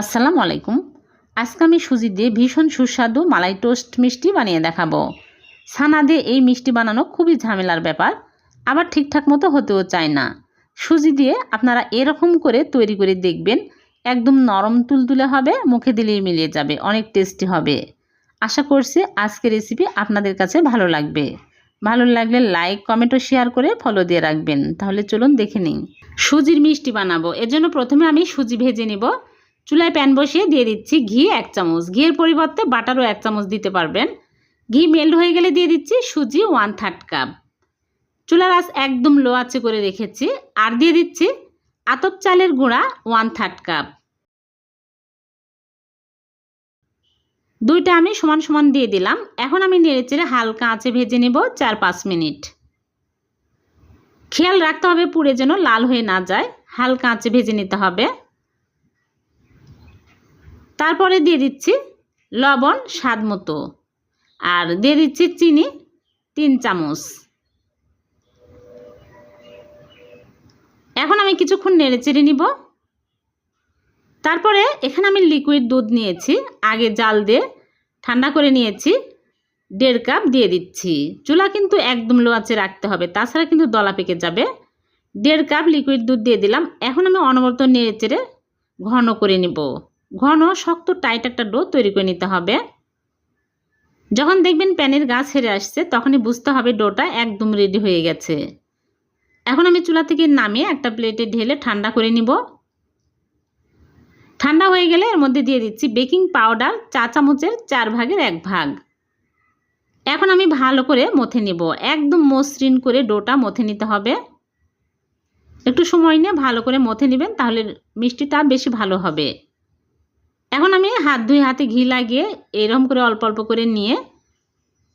আসসালামু আলাইকুম। আজকে আমি সুজি দিয়ে ভীষণ সুস্বাদু মালাই টোস্ট মিষ্টি বানিয়ে দেখাবো। ছানা দিয়ে এই মিষ্টি বানানো খুবই ঝামেলার ব্যাপার, আবার ঠিকঠাক মতো হতেও চায় না। সুজি দিয়ে আপনারা এরকম করে তৈরি করে দেখবেন, একদম নরম তুলতুলে হবে, মুখে দিলেই মিলিয়ে যাবে, অনেক টেস্টি হবে। আশা করছি আজকের রেসিপি আপনাদের কাছে ভালো লাগবে। ভালো লাগলে লাইক কমেন্ট ও শেয়ার করে ফলো দিয়ে রাখবেন। তাহলে চলুন দেখে নিন সুজির মিষ্টি বানাবো। এর জন্য প্রথমে আমি সুজি ভেজে নিব। চুলায় প্যান বসিয়ে দিয়ে দিচ্ছি ঘি এক চামচ। ঘিয়ের পরিবর্তে বাটারও এক চামচ দিতে পারবেন। ঘি মেল্ট হয়ে গেলে দিয়ে দিচ্ছি সুজি ওয়ান থার্ড কাপ চুলার আঁচ একদম লো আঁচে করে রেখেছি। আর দিয়ে দিচ্ছি আতপ চালের গুঁড়া ওয়ান থার্ড কাপ দুইটা আমি সমান সমান দিয়ে দিলাম। এখন আমি নেড়েচেড়ে হালকা আঁচে ভেজে নেব চার পাঁচ মিনিট। খেয়াল রাখতে হবে পুড়ে যেন লাল হয়ে না যায়। হালকা আঁচে ভেজে নিতে হবে। তারপরে দিয়ে দিচ্ছি লবণ স্বাদ মতো। আর দিয়ে দিচ্ছি চিনি তিন চামচ। এখন আমি কিছুক্ষণ নেড়ে চেড়ে নিব। তারপরে এখানে আমি লিকুইড দুধ নিয়েছি। আগে জাল দিয়ে ঠান্ডা করে নিয়েছি। দেড় কাপ দিয়ে দিচ্ছি। চুলা কিন্তু একদম লো আঁচে রাখতে হবে, তাছাড়া কিন্তু দলা পেকে যাবে। দেড় কাপ লিকুইড দুধ দিয়ে দিলাম। এখন আমি অনবরত নেড়ে চেড়ে ঘন করে নিব। ঘন, শক্ত টাইট একটা ডো তৈরি করে নিতে হবে। যখন দেখবেন প্যানের গা ছেড়ে আসছে, তখনই বুঝতে হবে ডোটা একদম রেডি হয়ে গেছে। এখন আমি চুলা থেকে নামিয়ে একটা প্লেটে ঢেলে ঠান্ডা করে নিব। ঠান্ডা হয়ে গেলে এর মধ্যে দিয়ে দিচ্ছি বেকিং পাউডার চা চামচের চার ভাগের এক ভাগ। এখন আমি ভালো করে মথে নিব। একদম মসৃণ করে ডোটা মথে নিতে হবে। একটু সময় নিয়ে ভালো করে মথে নেবেন, তাহলে মিষ্টিটা বেশি ভালো হবে। এখন আমি হাত ধুয়ে হাতে ঘি লাগিয়ে এরকম করে অল্প অল্প করে নিয়ে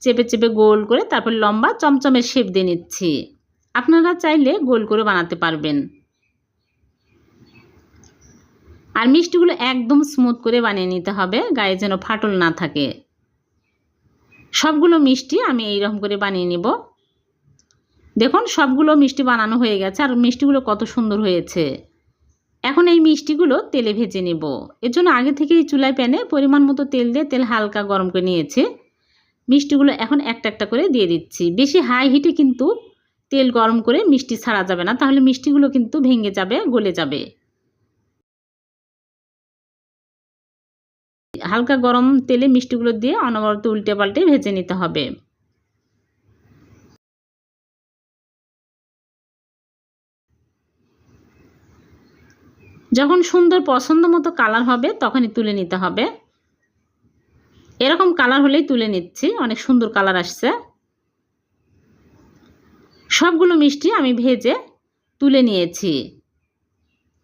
চেপে চেপে গোল করে তারপর লম্বা চমচমের শেপ দিয়ে নিচ্ছি। আপনারা চাইলে গোল করে বানাতে পারবেন। আর মিষ্টিগুলো একদম স্মুথ করে বানিয়ে নিতে হবে, গায়ে যেন ফাটল না থাকে। সবগুলো মিষ্টি আমি এইরকম করে বানিয়ে নিব। দেখুন, সবগুলো মিষ্টি বানানো হয়ে গেছে, আর মিষ্টিগুলো কত সুন্দর হয়েছে। এখন এই মিষ্টিগুলো তেলে ভেজে নেব। এর জন্য আগে থেকেই চুলায় প্যানে পরিমাণ মতো তেল দিয়ে তেল হালকা গরম করে নিয়েছে। মিষ্টিগুলো এখন একটা একটা করে দিয়ে দিচ্ছি। বেশি হাই হিটে কিন্তু তেল গরম করে মিষ্টি ছাড়া যাবে না। তাহলে মিষ্টিগুলো কিন্তু ভেঙে যাবে, গলে যাবে। হালকা গরম তেলে মিষ্টিগুলো দিয়ে অনবরত উল্টে পাল্টে ভেজে নিতে হবে। যখন সুন্দর পছন্দ মতো কালার হবে, তখনই তুলে নিতে হবে। এরকম কালার হলেই তুলে নিচ্ছি, অনেক সুন্দর কালার আসছে। সবগুলো মিষ্টি আমি ভেজে তুলে নিয়েছি।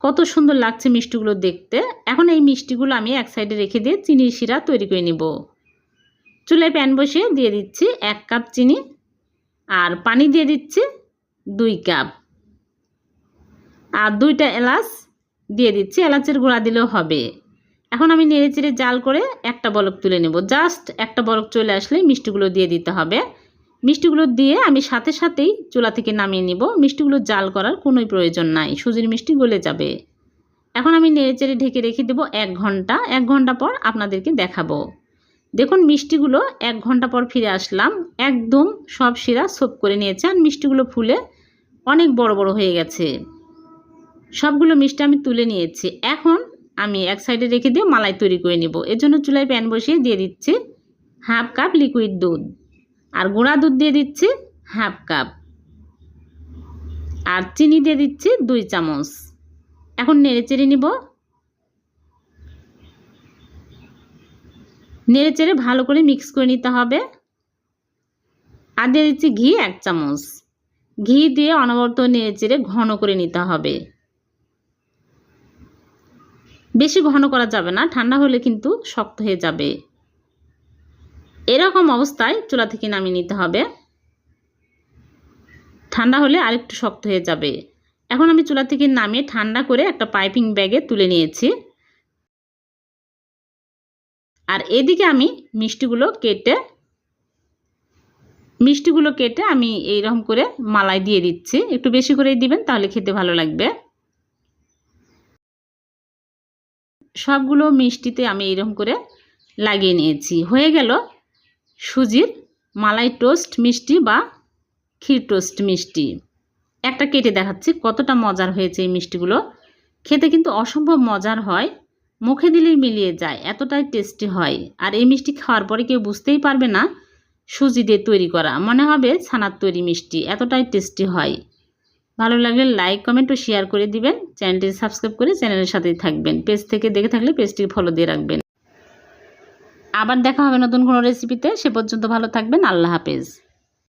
কত সুন্দর লাগছে মিষ্টিগুলো দেখতে। এখন এই মিষ্টিগুলো আমি এক সাইডে রেখে দিয়ে চিনির শিরা তৈরি করে নিব। চুলায় প্যান বসিয়ে দিয়ে দিচ্ছি এক কাপ চিনি আর পানি দিয়ে দিচ্ছি দুই কাপ আর দুইটা এলাচ দিয়ে দিচ্ছি, এলাচের গুঁড়া দিলেও হবে। এখন আমি নেড়ে চেড়ে জাল করে একটা বলক তুলে নেব। জাস্ট একটা বলক চলে আসলে মিষ্টিগুলো দিয়ে দিতে হবে। মিষ্টিগুলো দিয়ে আমি সাথে সাথেই চুলা থেকে নামিয়ে নিব। মিষ্টিগুলো জাল করার কোনোই প্রয়োজন নাই, সুজির মিষ্টি গলে যাবে। এখন আমি নেড়ে চেড়ে ঢেকে রেখে দেবো এক ঘণ্টা। এক ঘণ্টা পর আপনাদেরকে দেখাবো। দেখুন, মিষ্টিগুলো এক ঘণ্টা পর ফিরে আসলাম। একদম সব শিরা সোপ করে নিয়েছে আর মিষ্টিগুলো ফুলে অনেক বড় বড় হয়ে গেছে। সবগুলো মিষ্টি আমি তুলে নিয়েছি। এখন আমি এক সাইডে রেখে দিয়ে মালাই তৈরি করে নিব। এর জন্য চুলায় প্যান বসিয়ে দিয়ে দিচ্ছি হাফ কাপ লিকুইড দুধ। আর গুঁড়া দুধ দিয়ে দিচ্ছি হাফ কাপ। আর চিনি দিয়ে দিচ্ছি দুই চামচ। এখন নেড়ে চেড়ে নিব। নেড়ে চেড়ে ভালো করে মিক্স করে নিতে হবে। আর দিয়ে দিচ্ছি ঘি এক চামচ। ঘি দিয়ে অনবরত নেড়ে চেড়ে ঘন করে নিতে হবে। বেশি ঘন করা যাবে না, ঠান্ডা হলে কিন্তু শক্ত হয়ে যাবে। এরকম অবস্থায় চুলা থেকে নামিয়ে নিতে হবে। ঠান্ডা হলে আরেকটু শক্ত হয়ে যাবে। এখন আমি চুলা থেকে নামিয়ে ঠান্ডা করে একটা পাইপিং ব্যাগে তুলে নিয়েছি। আর এদিকে আমি মিষ্টিগুলো কেটে মিষ্টিগুলো কেটে আমি এইরকম করে মালাই দিয়ে দিচ্ছি। একটু বেশি করেই দিবেন, তাহলে খেতে ভালো লাগবে। সবগুলো মিষ্টিতে আমি এরকম করে লাগিয়ে নিয়েছি। হয়ে গেল সুজির মালাই টোস্ট মিষ্টি বা ক্ষীর টোস্ট মিষ্টি। একটা কেটে দেখাচ্ছি, কতটা মজার হয়েছে এই মিষ্টিগুলো। খেতে কিন্তু অসম্ভব মজার হয়, মুখে দিলেই মিলিয়ে যায়, এতটাই টেস্টি হয়। আর এই মিষ্টি খাওয়ার পরে কেউ বুঝতেই পারবে না সুজি দিয়ে তৈরি করা। মনে হবে ছানার তৈরি মিষ্টি, এতটাই টেস্টি হয়। ভালো লাগলে লাইক কমেন্ট ও শেয়ার করে দিবেন। চ্যানেলটি সাবস্ক্রাইব করে চ্যানেলের সাথেই থাকবেন। পেজ থেকে দেখে থাকলে পেজটি ফলো দিয়ে রাখবেন। আবার দেখা হবে নতুন কোনো রেসিপিতে সে পর্যন্ত ভালো থাকবেন। আল্লাহ হাফেজ।